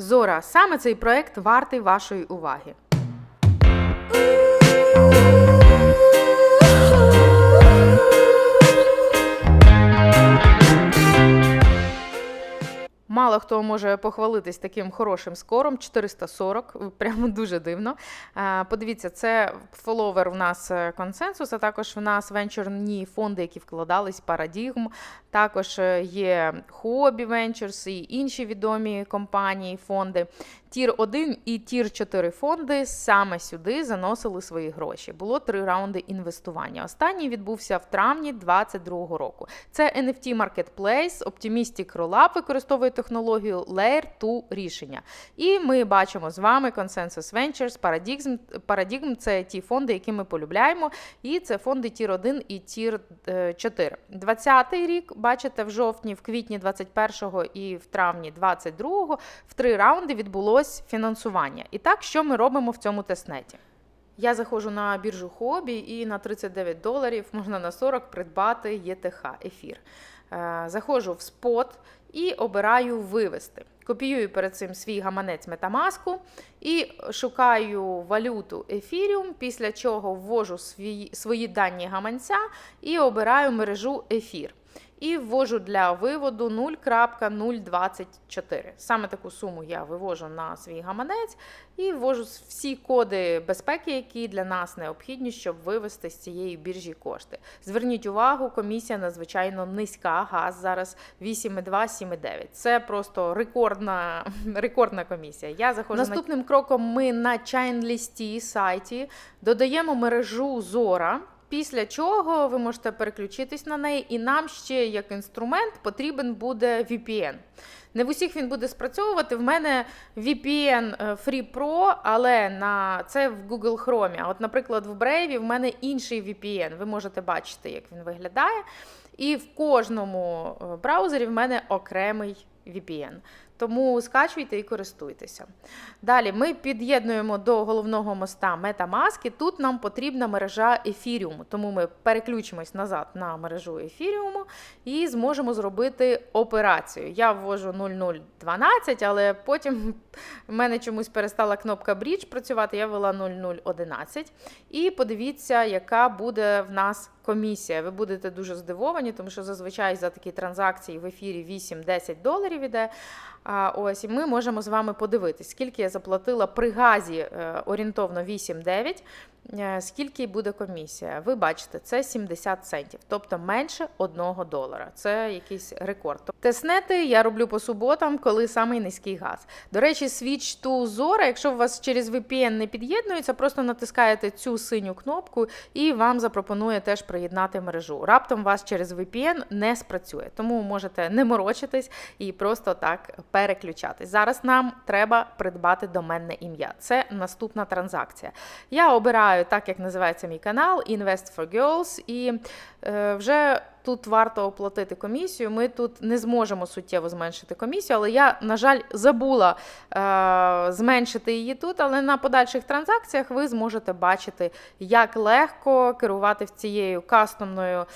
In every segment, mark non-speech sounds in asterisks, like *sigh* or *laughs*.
Зора, саме цей проект вартий вашої уваги. Мало хто може похвалитись таким хорошим скором 440, *laughs* прямо дуже дивно. Е, Подивіться, це фоловер в нас е, консенсус, а також в нас венчурні фонди, які вкладались, парадігм. також е, є Хобі Ventures і інші відомі компанії, фонди. Тір 1 і Тір 4 фонди саме сюди заносили свої гроші. Було три раунди інвестування. Останній відбувся в травні 2022 року. Це NFT Marketplace, Optimistic Rollup використовує технологію Layer 2 рішення. І ми бачимо з вами Consensus Ventures, Paradigm. Paradigm – це ті фонди, які ми полюбляємо. І це фонди Тір 1 і Тір 4. 20-й рік, бачите, в жовтні, в квітні 21-го і в травні 22-го в три раунди відбулось фінансування. І так, що ми робимо в цьому тестнеті? Я заходжу на біржу хобі і на 39 доларів можна на 40 придбати ЄТХ ефір. Е, Заходжу в спот і обираю вивести. Копіюю перед цим свій гаманець Metamask і шукаю валюту Ethereum, після чого ввожу свої, свої дані гаманця і обираю мережу ефір. І ввожу для виводу 0.024. Саме таку суму я вивожу на свій гаманець і ввожу всі коди безпеки, які для нас необхідні, щоб вивести з цієї біржі кошти. Зверніть увагу, комісія надзвичайно низька. Газ зараз 8,2, 7,9. Це просто рекордна, *laughs* рекордна комісія. Я заходжу наступним кроком. Ми на Chainlist сайті додаємо мережу Zora. Після чого ви можете переключитись на неї, і нам ще як інструмент потрібен буде VPN. Не в усіх він буде спрацьовувати. В мене VPN Free Pro, але на це в Google Chrome. А от, наприклад, в Brave в мене інший VPN. Ви можете бачити, як він виглядає. І в кожному браузері в мене окремий VPN. Тому скачуйте і користуйтеся. Далі ми під'єднуємо до головного моста Metamask, і Тут нам потрібна мережа ефіріуму, тому ми переключимось назад на мережу ефіріуму і зможемо зробити операцію. Я ввожу 0012, але потім в мене чомусь перестала кнопка Bridge працювати. Я ввела 0011. І подивіться, яка буде в нас комісія. Ви будете дуже здивовані, тому що зазвичай за такі транзакції в ефірі 8-10 доларів іде. А ось і ми можемо з вами подивитись, скільки я заплатила при газі е, орієнтовно 8-9, е, скільки буде комісія. Ви бачите, це 70 центів, тобто менше 1 долара. Це якийсь рекорд. Теснети я роблю по суботам, коли самий низький газ. До речі, Switch to Zora, якщо у вас через VPN не під'єднується, просто натискаєте цю синю кнопку і вам запропонує теж приєднати мережу. Раптом вас через VPN не спрацює, тому можете не морочитись і просто так переключатись. Зараз нам треба придбати доменне ім'я. Це наступна транзакція. Я обираю так, як називається мій канал Invest for Girls, і е, вже. Тут варто оплатити комісію. Ми тут не зможемо суттєво зменшити комісію, але я, на жаль, забула е, зменшити її тут. Але на подальших транзакціях ви зможете бачити, як легко керувати цією кастомною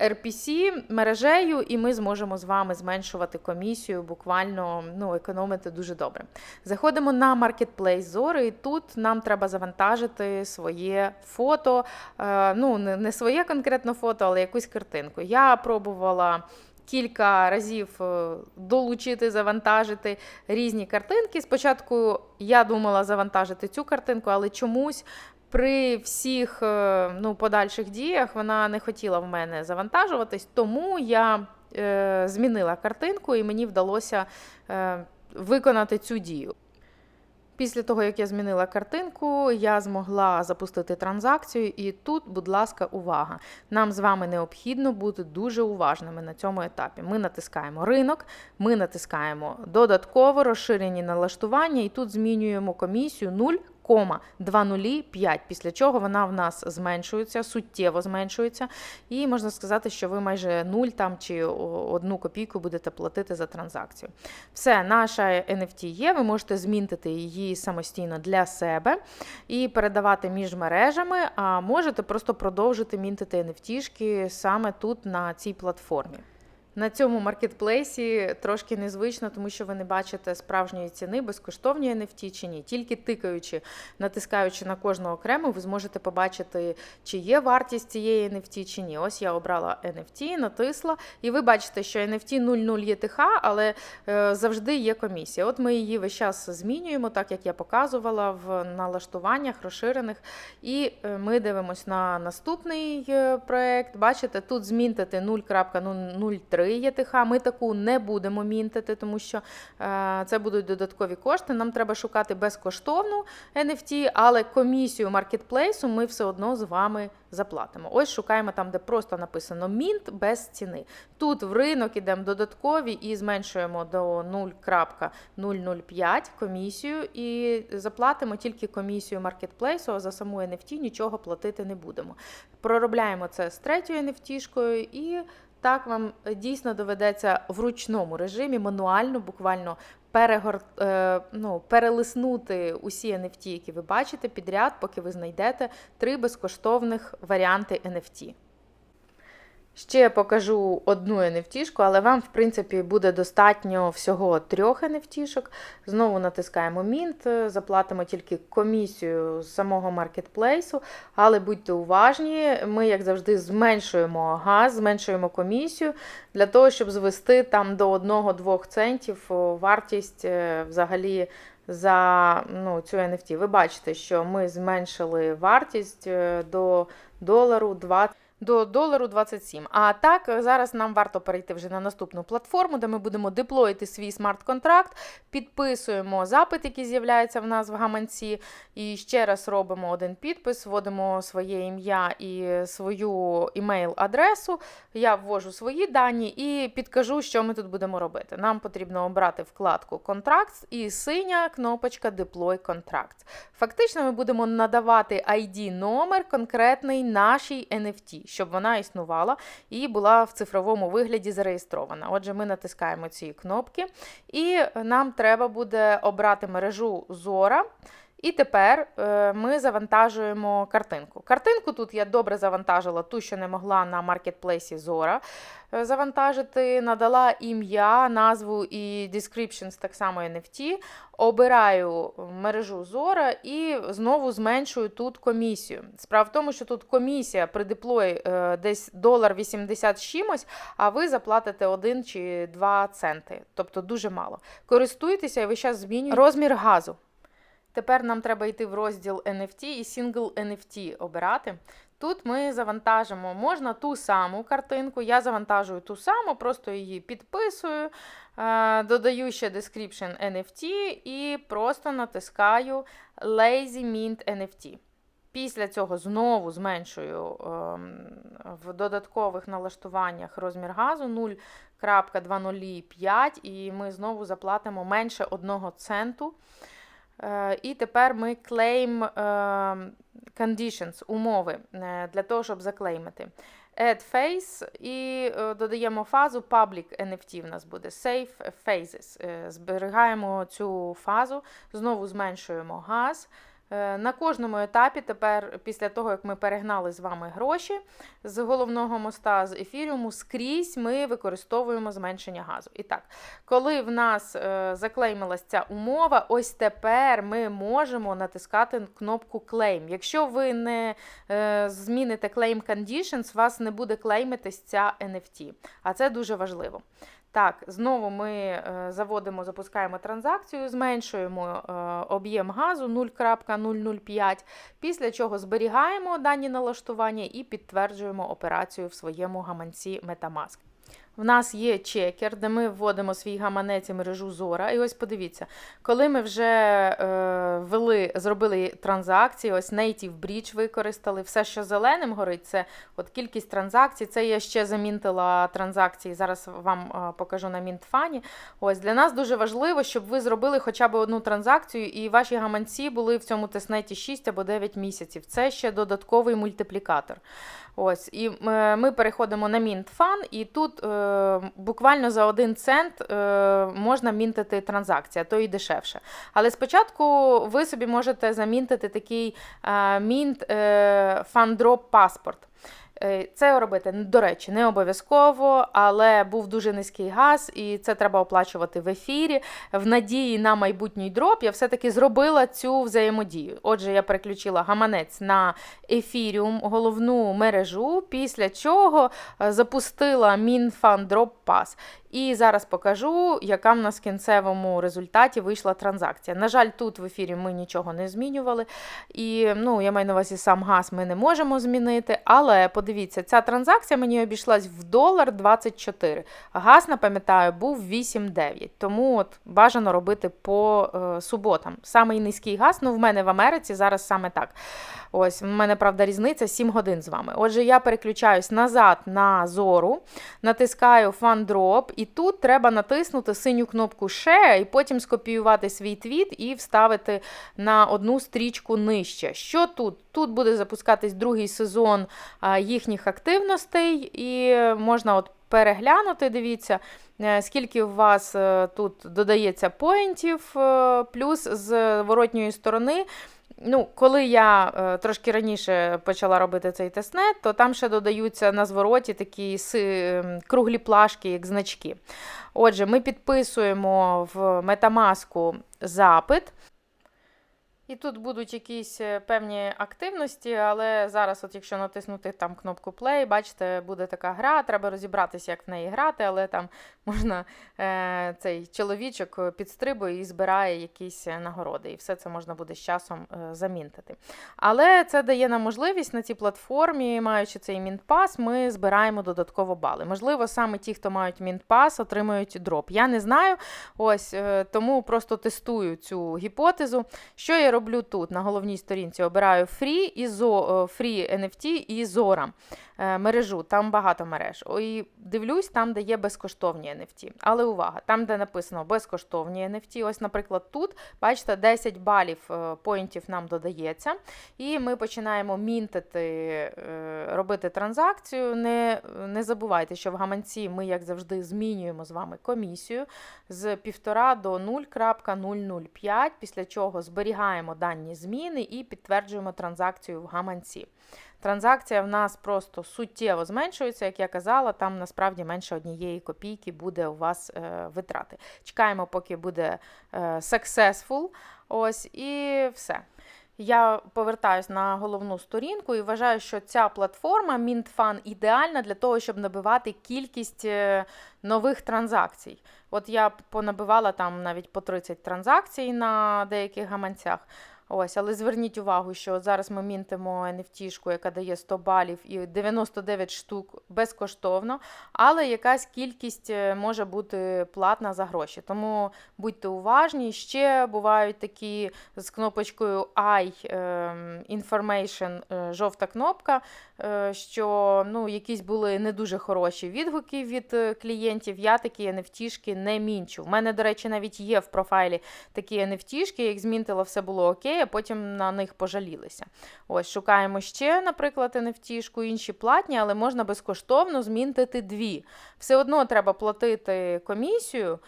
RPC мережею, і ми зможемо з вами зменшувати комісію, буквально ну, економити дуже добре. Заходимо на Marketplace Зори, і тут нам треба завантажити своє фото. Е, ну, не своє конкретно фото, але якусь картинку. Я пробувала. Кілька разів е, долучити, завантажити різні картинки. Спочатку я думала завантажити цю картинку, але чомусь при всіх е, ну, подальших діях вона не хотіла в мене завантажуватись, тому я е, змінила картинку і мені вдалося е, виконати цю дію. Після того, як я змінила картинку, я змогла запустити транзакцію, і тут, будь ласка, увага! Нам з вами необхідно бути дуже уважними на цьому етапі. Ми натискаємо ринок, ми натискаємо додатково розширені налаштування, і тут змінюємо комісію 0. 2,05, після чого вона в нас зменшується, суттєво зменшується, і можна сказати, що ви майже 0 там чи одну копійку будете платити за транзакцію. Все, наша NFT є, ви можете змінити її самостійно для себе і передавати між мережами, а можете просто продовжити мінтити NFT саме тут на цій платформі. На цьому маркетплейсі трошки незвично, тому що ви не бачите справжньої ціни, безкоштовні NFT чи ні. Тільки тикаючи, натискаючи на кожну окрему, ви зможете побачити, чи є вартість цієї NFT чи ні. Ось я обрала NFT, натисла, і ви бачите, що NFT 00 ЄТХ, але е, завжди є комісія. От ми її весь час змінюємо, так як я показувала в налаштуваннях розширених. І е, ми дивимося на наступний е, проект. Бачите, тут змінтити 0.03 ЄТХ. Ми таку не будемо мінтити, тому що е, це будуть додаткові кошти. Нам треба шукати безкоштовну NFT, але комісію маркетплейсу ми все одно з вами заплатимо. Ось шукаємо там, де просто написано мінт без ціни. Тут в ринок ідемо додаткові і зменшуємо до 0.005 комісію і заплатимо тільки комісію маркетплейсу, а за саму NFT нічого платити не будемо. Проробляємо це з третьою NFT-шкою і так вам дійсно доведеться в ручному режимі, мануально, буквально перегор... е, ну, перелиснути усі NFT, які ви бачите підряд, поки ви знайдете три безкоштовних варіанти NFT. Ще покажу одну NFT, але вам, в принципі, буде достатньо всього трьох NFT. Знову натискаємо Mint, заплатимо тільки комісію з самого маркетплейсу. Але будьте уважні, ми, як завжди, зменшуємо газ, зменшуємо комісію для того, щоб звести там до 1-2 центів вартість е, взагалі. За ну, цю NFT. Ви бачите, що ми зменшили вартість е, до долару 20 до долару 27. А так, зараз нам варто перейти вже на наступну платформу, де ми будемо деплоїти свій смарт-контракт, підписуємо запит, який з'являється в нас в гаманці. І ще раз робимо один підпис, вводимо своє ім'я і свою імейл-адресу. Я ввожу свої дані і підкажу, що ми тут будемо робити. Нам потрібно обрати вкладку Контракт і синя кнопочка Deploy Contracts. Фактично, ми будемо надавати ID-номер конкретний нашій NFT щоб вона існувала і була в цифровому вигляді зареєстрована. Отже, ми натискаємо ці кнопки, і нам треба буде обрати мережу Зора. І тепер е, ми завантажуємо картинку. Картинку тут я добре завантажила, ту, що не могла на маркетплейсі Zora е, завантажити. Надала ім'я, назву і descriptions так само NFT. Обираю мережу Zora і знову зменшую тут комісію. Справа в тому, що тут комісія при деплої е, десь долар 80 чимось, а ви заплатите 1 чи 2 центи. Тобто дуже мало. Користуйтеся і ви зараз змінюєте розмір газу. Тепер нам треба йти в розділ NFT і Single NFT обирати. Тут ми завантажимо, можна ту саму картинку. Я завантажую ту саму, просто її підписую, е, додаю ще description NFT і просто натискаю Lazy Mint NFT. Після цього знову зменшую ем, в додаткових налаштуваннях розмір газу 0.205, і ми знову заплатимо менше 1 центу. Е, і тепер ми клейм е, conditions, умови е, для того, щоб заклеймити. Add face і додаємо фазу Public NFT в нас буде Save Phases. Зберігаємо цю фазу, знову зменшуємо газ. Е, на кожному етапі, тепер, після того, як ми перегнали з вами гроші з головного моста з ефіріуму, скрізь ми використовуємо зменшення газу. І так, коли в нас е, заклеймилась ця умова, ось тепер ми можемо натискати кнопку Claim. Якщо ви не е, зміните Claim Conditions, вас не буде клеймитись ця NFT. А це дуже важливо. Так, знову ми е, заводимо, запускаємо транзакцію, зменшуємо е, об'єм газу 0.005, після чого зберігаємо дані налаштування і підтверджуємо операцію в своєму гаманці Metamask. В нас є чекер, де ми вводимо свій гаманець і мережу Зора. І ось подивіться, коли ми вже е, ввели, зробили транзакції, ось Native Bridge використали, все, що зеленим горить, це от кількість транзакцій. Це я ще замінтила транзакції. Зараз вам е, покажу на Мінтфані. Ось Для нас дуже важливо, щоб ви зробили хоча б одну транзакцію, і ваші гаманці були в цьому теснеті 6 або 9 місяців. Це ще додатковий мультиплікатор. Ось, І е, ми переходимо на Мінтфан, і тут. Е, буквально за один цент е, можна мінтити транзакція, то і дешевше. Але спочатку ви собі можете замінтити такий мінт фандроп паспорт. Е, Це робити, до речі, не обов'язково, але був дуже низький газ, і це треба оплачувати в ефірі. В надії на майбутній дроп я все-таки зробила цю взаємодію. Отже, я переключила гаманець на ефіріум, головну мережу, після чого е, запустила Мінфан Дроп Pass. І зараз покажу, яка в нас в кінцевому результаті вийшла транзакція. На жаль, тут в ефірі ми нічого не змінювали. І ну, я маю на увазі сам газ ми не можемо змінити. Але подивіться, ця транзакція мені обійшлась в долар 24. Газ, напам'ятаю, був 8,9. Тому от бажано робити по е, суботам. Самий низький газ, ну в мене в Америці зараз саме так. Ось, в мене, правда, різниця 7 годин з вами. Отже, я переключаюсь назад на зору, натискаю Drop, і тут треба натиснути синю кнопку Share, і потім скопіювати свій твіт і вставити на одну стрічку нижче. Що тут? Тут буде запускатись другий сезон їхніх активностей, і можна от переглянути, дивіться. е, Скільки у вас е, тут додається поінтів, е, плюс з воротньої сторони Ну, коли я е, трошки раніше почала робити цей тестнет, то там ще додаються на звороті такі си, ем, круглі плашки, як значки. Отже, ми підписуємо в Метамаску запит. І тут будуть якісь е, певні активності, але зараз, от якщо натиснути там кнопку Play, бачите, буде така гра. Треба розібратися, як в неї грати, але там *laughs* можна е, цей чоловічок підстрибує і збирає якісь е, нагороди. І все це можна буде з часом е, замінтити. Але це дає нам можливість на цій платформі, маючи цей мінтпас, ми збираємо додатково бали. Можливо, саме ті, хто мають мінтпас, отримують дроп. Я не знаю. Ось е, тому просто тестую цю гіпотезу. Що я роблю тут на головній сторінці? Обираю Free Zo- е, Free NFT і Zora е, мережу. Там багато мереж. І дивлюсь там, де є безкоштовні NFT. Але увага, там, де написано безкоштовні NFT, ось, наприклад, тут, бачите, 10 балів е, поінтів нам додається. І ми починаємо мінтити, робити транзакцію. Не, не забувайте, що в гаманці ми, як завжди, змінюємо з вами комісію з 1,5 до 0.005, після чого зберігаємо дані зміни і підтверджуємо транзакцію в гаманці. Транзакція в нас просто суттєво зменшується, як я казала, там насправді менше однієї копійки буде у вас е, витрати. Чекаємо, поки буде е, successful. Ось і все. Я повертаюсь на головну сторінку і вважаю, що ця платформа MintFun ідеальна для того, щоб набивати кількість е, нових транзакцій. От я понабивала там навіть по 30 транзакцій на деяких гаманцях. Ось, але зверніть увагу, що зараз ми мінтимо NFT-шку, яка дає 100 балів і 99 штук безкоштовно, але якась кількість е, може бути платна за гроші. Тому будьте уважні. Ще бувають такі з кнопочкою I ем, Information, е, жовта кнопка, е, що ну, якісь були не дуже хороші відгуки від клієнтів. Я такі NFT-шки не мінчу. У мене, до речі, навіть є в профайлі такі NFT-шки, як змінтила, все було окей, а потім на них пожалілися. Ось, шукаємо ще, наприклад, NFT-шку, інші платні, але можна безкоштовно змінити дві. Все одно треба платити комісію,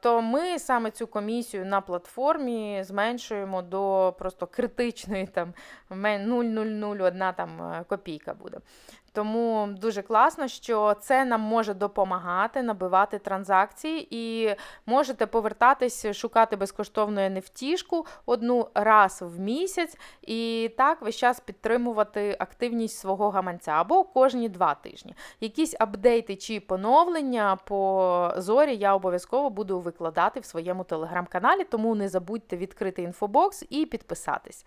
то ми саме цю комісію на платформі зменшуємо до просто критичної там мен- 0,001 там е, копійка буде. Тому дуже класно, що це нам може допомагати набивати транзакції, і можете повертатись, шукати безкоштовну NFT-шку одну раз в місяць, і так весь час підтримувати активність свого гаманця або кожні два тижні. Якісь апдейти чи поновлення по зорі я обов'язково буду викладати в своєму телеграм-каналі, тому не забудьте відкрити інфобокс і підписатись.